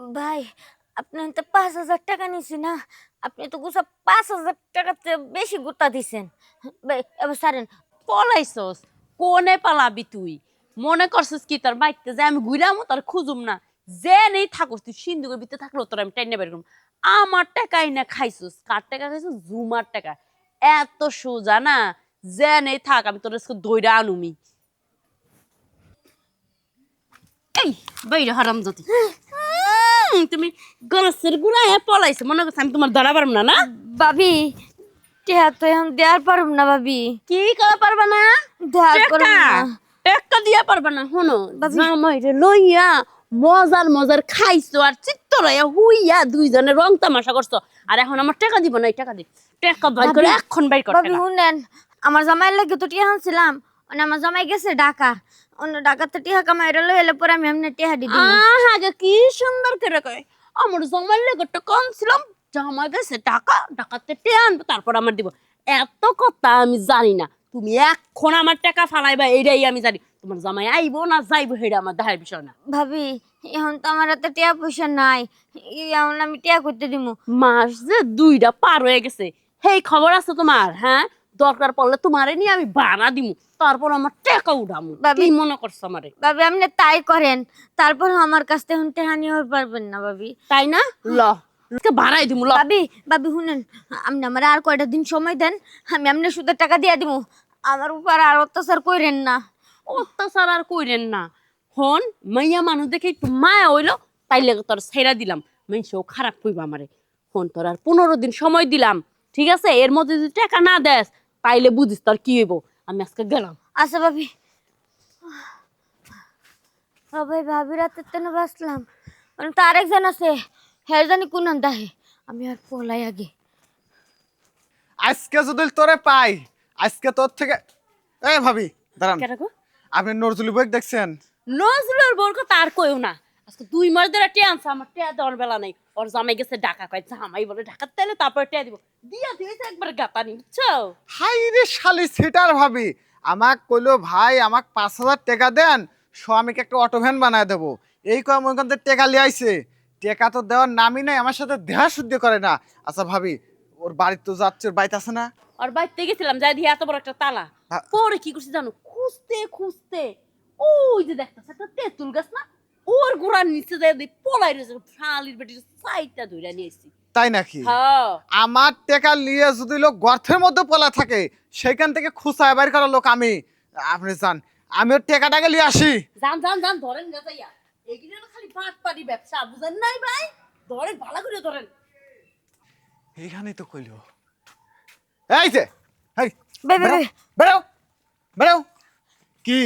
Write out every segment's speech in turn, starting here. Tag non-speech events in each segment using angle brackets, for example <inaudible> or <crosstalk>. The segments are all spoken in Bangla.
ভাই আপনি তো পাঁচ হাজার টাকা নিছি না। আপনি তো গুছা পাঁচ হাজার চেয়ে বেশি গুতা দিছেন। ভাই এবার সারেন পলাইছস? কোনে পালাবি তুই? মনে করছিস কি তোর বাইতে যে আমি ঘুরামো তোর খুঁজুম না। যে নেই থাকস তুই সিন্ধুকের ভিতরে থাকলেও তোর আমি টেনে বের করুম। আমার টাকাই না খাইছস। কার টাকা খাইছস? জুমার টাকা। এত সোজা না? যে নেই থাক আমি তোর দইরা আনুমি। এই বাইরে হারাম জাতি <laughs> তুমি গরসের গুড়া হ্যাঁ পলাইছো। মনে করছ আমি তোমার ধরা পারব না না? ভাবি টেহা তো এখন দেওয়ার পারব না ভাবি। কি করা পারবা না? দেওয়ার পারব টেক্কা না। টেক্কা দিয়া পারবা না শোনো। জামাইরে লইয়া মজার মজার খাইছো আর চিত্ত লইয়া হুইয়া দুইজনে রং তামাশা করছ। আর এখন আমার টাকা দিব না এই টাকা দি। টাকা বাইর করে এখন বাইর কর। শুনেন আমার জামাইয়ের লাগে তো টিয়া আনছিলাম। মানে আমার জামাই গেছে ঢাকা। অন্য ঢাকাতে টিহা কামাইরা লই এলে পরে আমি এমনি টিহা দি দিলাম আহা গে কি সুন্দর করে কয়। আমার জামাইর লেগে টাকা আনছিলাম জামাই গেছে টাকা টাকাতে টে আনব তারপর আমার দিব। এত কথা আমি জানি না। তুমি এখন আমার টাকা ফালাইবা এইটাই আমি জানি। তোমার জামাই আইবো না যাইবো সেটা আমার দেখার বিষয় না। ভাবি এখন তো আমার হাতে টিয়া পয়সা নাই। এখন আমি টিয়া করতে দিমু। মাস যে দুইটা পার হয়ে গেছে। হেই খবর আছে তোমার হ্যাঁ? দরকার পড়লে তোমারে নিয়ে আমি বানা দিমু। তারপর আমার টাকা উঠামু। বাবি। কি মনে করছ আমারে? ভাবি আপনি তাই করেন তারপর আমার কাছ থেকে এখন টেহা নিয়ে পারবেন না ভাবি। তাই না? ল আজকে বাড়াই দিমু ল। ভাবি ভাবি শুনেন আপনি আমার আর কয়টা দিন সময় দেন আমি আপনি সুদের টাকা দিয়ে দিব আমার উপর আর অত্যাচার কইরেন না। অত্যাচার আর কইরেন না। হন মাইয়া মানুষ দেখে একটু মায়া হইল তাই লেগে তোর ছেড়া দিলাম। মেনসেও খারাপ কইবা আমারে। হন তোর আর পনেরো দিন সময় দিলাম ঠিক আছে? এর মধ্যে যদি টাকা না দেস তাইলে বুঝিস তোর কি হইব। আমি আজকে গেলাম। আচ্ছা ভাবি। ভাই ভাবি রাতের তেন বাসলাম মানে তো আরেকজন আছে। হের জানি কোন দাহে। আমি আর পলাই আগে। আজকে যদি তোরে পাই আজকে তোর থেকে এই ভাবি দাঁড়ান? আপনি নজরুল বই দেখছেন? নজরুলের বোর কথা আর কইও না। আজকে দুই মাস ধরে টিয়া আনছে আমার টিয়া দেওয়ার বেলা নাই। ওর জামাই গেছে ঢাকা কয় জামাই বলে তারপর টিয়া দিব। দিয়া দিয়েছে একবার গাতানি বুঝছ হাই রে শালি সেটার ভাবি আমাক কইলো ভাই আমাক পাঁচ হাজার টাকা দেন স্বামীকে একটা অটো ভ্যান বানায় দেবো। এই টাকা লিয়ে আইছে। টাকা তো দেওয়ার নামই নাই আমার সাথে দেহা শুদ্ধ করে না। আচ্ছা ভাবি ওর বাড়িতে তো যাচ্ছে ওর বাড়িতে আছে না? ওর বাড়িতে গেছিলাম যাই দিয়ে এত বড় একটা তালা। হ্যাঁ। পরে কি করছি জানো খুঁজতে খুঁজতে ওই যে দেখতেছে একটা তেঁতুল গাছ না? গোড়ার নিচে পলাই রয়েছে শালির বেটি সাইডটা ধরে নিয়ে এসেছি তাই নাকি? হ্যাঁ। আমার টাকা নিয়ে যদি লোক গর্তের মধ্যে পলা থাকে সেখান থেকে খুঁচায় বাইর করা লোক আমি। আপনি জান আমি ওর টাকাটাকে নিয়ে আসি। যান যান যান ধরেন না যাইয়া। এগুলো খালি বাট পারি ব্যবসা বুঝেন নাই ভাই? ধরেন ভালো করে ধরেন। এইখানেই তো কইল। এই যে এই বে, বে, বেরো, বে। বেরো বেরো। কি?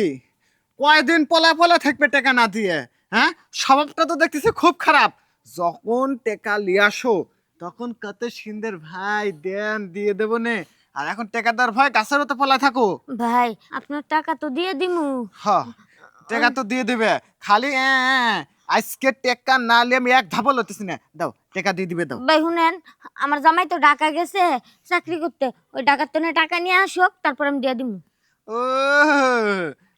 কয়দিন পলা পলা থাকবে টাকা না দিয়ে? হ্যাঁ? স্বভাবটা তো দেখতেছি খুব খারাপ। যখন টাকা লিয়ে আসো তখন কত সুন্দর ভাই দেন দিয়ে দেবো নে। আর এখন টাকাদার ভয় গাছের মতো পলা থাকো। ভাই আপনার টাকা তো দিয়ে দিমু। হ টাকা তো দিয়ে দিবে। খালি এ, আজকে টাকা না নিয়ে আমি এক ধাপল হতেছি না। দাও টাকা দিয়ে দিবে দাও। ভাই শুনেন আমার জামাই তো ঢাকা গেছে চাকরি করতে। ওই ঢাকার তো টাকা নিয়ে আসুক তারপর আমি দিয়ে দিমু। ও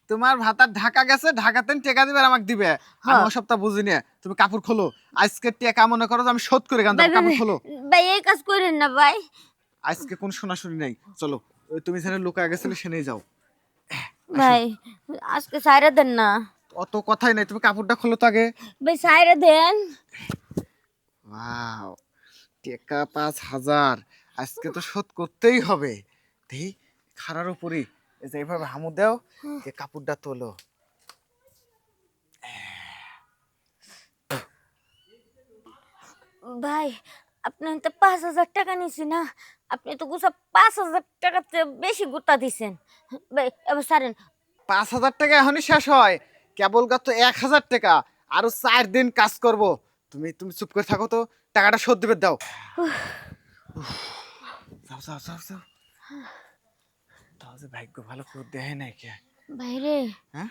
তোমার ভাতার ঢাকা গেছে ঢাকাতে টাকা দিবে আমাকে দিবে। আমি হ্যাঁ। ওসবটা বুঝি না তুমি কাপড় খোলো। আজকে টাকা মনে করো আমি শোধ করে গান কাপড় খোলো। ভাই এই কাজ করেন না ভাই। আজকে কোন শোনাশুনি নাই। চলো তুমি যেখানে লুকায় গেছিলে সেনেই যাও। ভাই আজকে সাইরা দেন না। অত কথাই নাই তুমি কাপড়টা খোলো তো আগে। ভাই সাইরা দেন। ওয়াও টাকা পাঁচ হাজার। আজকে তো শোধ করতেই হবে। দেই খারার উপরই। এই যে এইভাবে হামু দাও যে কাপড়টা তোলো। ভাই আপনি তো পাঁচ হাজার টাকা নিছি না আপনি তো গুছা পাঁচ হাজার টাকার চেয়ে বেশি গুতা দিছেন। ভাই এবার সারেন পাঁচ হাজার টাকা এখনই শেষ হয়। কেবল তো এক হাজার টাকা। আরও চার দিন কাজ করব। তুমি তুমি চুপ করে থাকো তো। টাকাটা শোধ দিবে দাও। যাও যাও যাও যাও। ভাগ্য ভালো করে দেয় নাই কে? ভাইরে হ্যাঁ?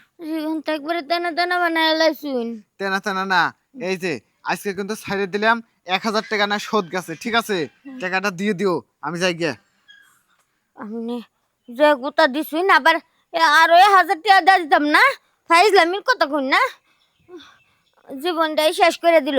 তো একবারে তেনা তেনা বানায় লাইছুন। তেনা তেনা না এই যে আজকে কিন্তু ছাইড়ে দিলাম এক হাজার টাকা না শোধ গেছে ঠিক আছে? টাকাটা দিয়ে দিও আমি যাই গিয়া। আপনি যে গুতা দিছুন আবার এ আরও এক হাজার টাকা দিয়ে দিতাম না? ফাইজলামির কথা কই না? জীবনটাই শেষ করে দিল।